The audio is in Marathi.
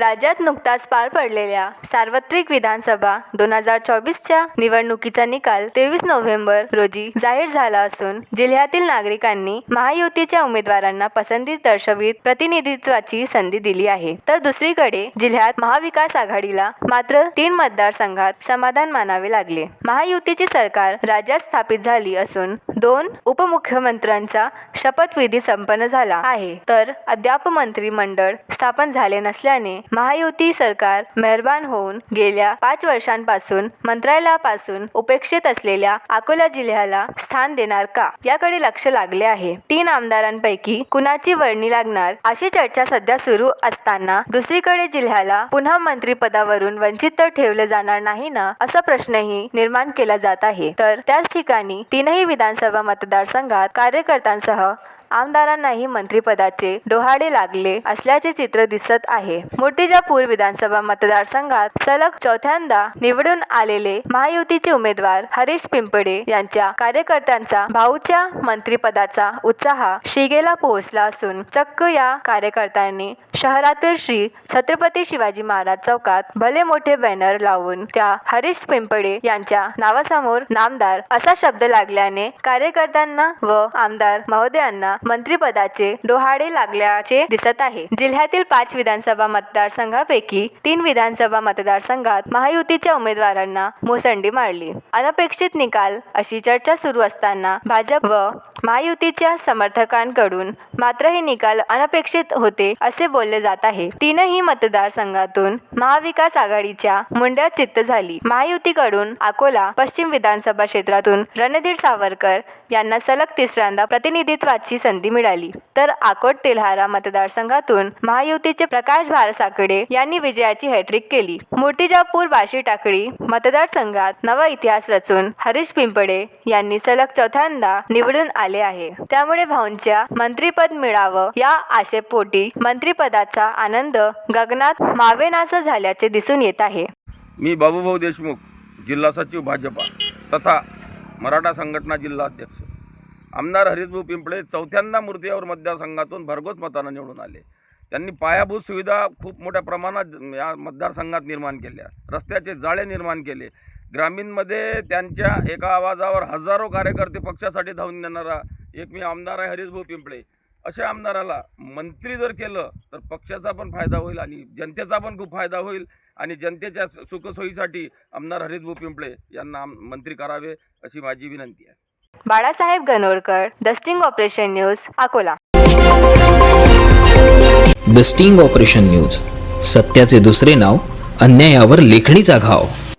राज्यात नुकताच पार पडलेल्या सार्वत्रिक विधानसभा दोन हजार चोवीसच्या निवडणुकीचा निकाल तेवीस नोव्हेंबर रोजी जाहीर झाला असून जिल्ह्यातील नागरिकांनी महायुतीच्या उमेदवारांना पसंती दर्शवित प्रतिनिधित्वाची संधी दिली आहे. तर दुसरीकडे जिल्ह्यात महाविकास आघाडीला मात्र तीन मतदारसंघात समाधान मानावे लागले. महायुतीची सरकार राज्यात स्थापित झाली असून दोन उपमुख्यमंत्र्यांचा शपथविधी संपन्न झाला आहे. तर अद्याप मंत्रिमंडळ स्थापन झाले नसल्याने महायुती सरकार मेहरबान होऊन गेल्या पाच वर्षांपासून मंत्रालयापासून उपेक्षित असलेल्या अकोला जिल्ह्याला स्थान देणार का? याकडे लक्ष लागले आहे. तीन आमदारांपैकी कुणाची वर्णी लागणार? अशी चर्चा सध्या सुरू असताना दुसरीकडे जिल्ह्याला पुन्हा मंत्रिपदावरून वंचित तर ठेवले जाणार नाही ना? असा प्रश्नही निर्माण केला जात आहे. तर त्याच ठिकाणी तीनही विधानसभा मतदारसंघात कार्यकर्त्यांसह आमदारांनाही मंत्रिपदाचे डोहाळे लागले असल्याचे चित्र दिसत आहे. मूर्तिजापूर विधानसभा मतदारसंघात सलग चौथ्यांदा निवडून आलेले महायुतीचे उमेदवार हरीश पिंपळे यांच्या कार्यकर्त्यांचा भाऊच्या मंत्रिपदाचा उत्साह शिगेला पोहोचला असून चक्क या कार्यकर्त्यांनी शहरातील श्री छत्रपती शिवाजी महाराज चौकात भले मोठे बॅनर लावून त्या हरीश पिंपळे यांच्या नावासमोर नामदार असा शब्द लागल्याने कार्यकर्त्यांना व आमदार महोदयांना मंत्रिपदाचे डोहाळे लागल्याचे दिसत आहे. जिल्ह्यातील पाच विधानसभा मतदारसंघापैकी तीन विधानसभा मतदारसंघात महायुतीच्या उमेदवारांना मुसंडी मारली. अनपेक्षित निकाल अशी चर्चा सुरू असताना भाजप व महायुतीच्या समर्थकांकडून मात्र हे निकाल अनपेक्षित होते असे बोलले जात आहे. तीनही मतदारसंघातून महाविकास आघाडीच्या मुंड्यात चित्त झाली. महायुतीकडून अकोला पश्चिम विधानसभा क्षेत्रातून रणधीर सावरकर यांना सलग तिसऱ्यांदा प्रतिनिधित्वाची संधी मिळाली. तर आकोट तेल्हारा मतदारसंघातून महायुतीचे प्रकाश भारसाकडे यांनी विजयाची हॅट्रिक केली. मूर्तिजापूर बाशी टाकळी मतदारसंघात नवा इतिहास रचून हरीश पिंपळे यांनी सलग चौथ्यांदा निवडून आले आहे. त्यामुळे भाऊंच्या मंत्रीपद मिळावं या आशेपोटी मंत्रीपदाचा आनंद गगनात मावेनासा झाल्याचे दिसून येत आहे. मी बाबूभाऊ देशमुख जिल्हा सचिव भाजपा तथा मराठा संघटना जिल्हा अध्यक्ष. आमदार हरिशभू पिंपळे चौथ्यांदा मूर्तीवर मतदारसंघातून भरघोस मतानं निवडून आले. त्यांनी पायाभूत सुविधा खूप मोठ्या प्रमाणात या मतदारसंघात निर्माण केल्या. रस्त्याचे जाळे निर्माण केले. ग्रामीणमध्ये त्यांच्या एका आवाजावर हजारो कार्यकर्ते पक्षासाठी धावून देणारा एक मी आमदार आहे हरीशभाऊ पिंपळे. अशा आमदाराला मंत्री जर केलं तर पक्षाचा पण फायदा होईल आणि जनतेचा पण खूप फायदा होईल आणि जनतेच्या सु- सुखसोयीसाठी आमदार हरीशभाऊ पिंपळे यांना आम- मंत्री करावे अशी माझी विनंती आहे. Balasaheb Ganorkar the sting operation news Akola. The sting operation news सत्याचे दुसरे नाव अन्यायावर लेखणीचा घाव.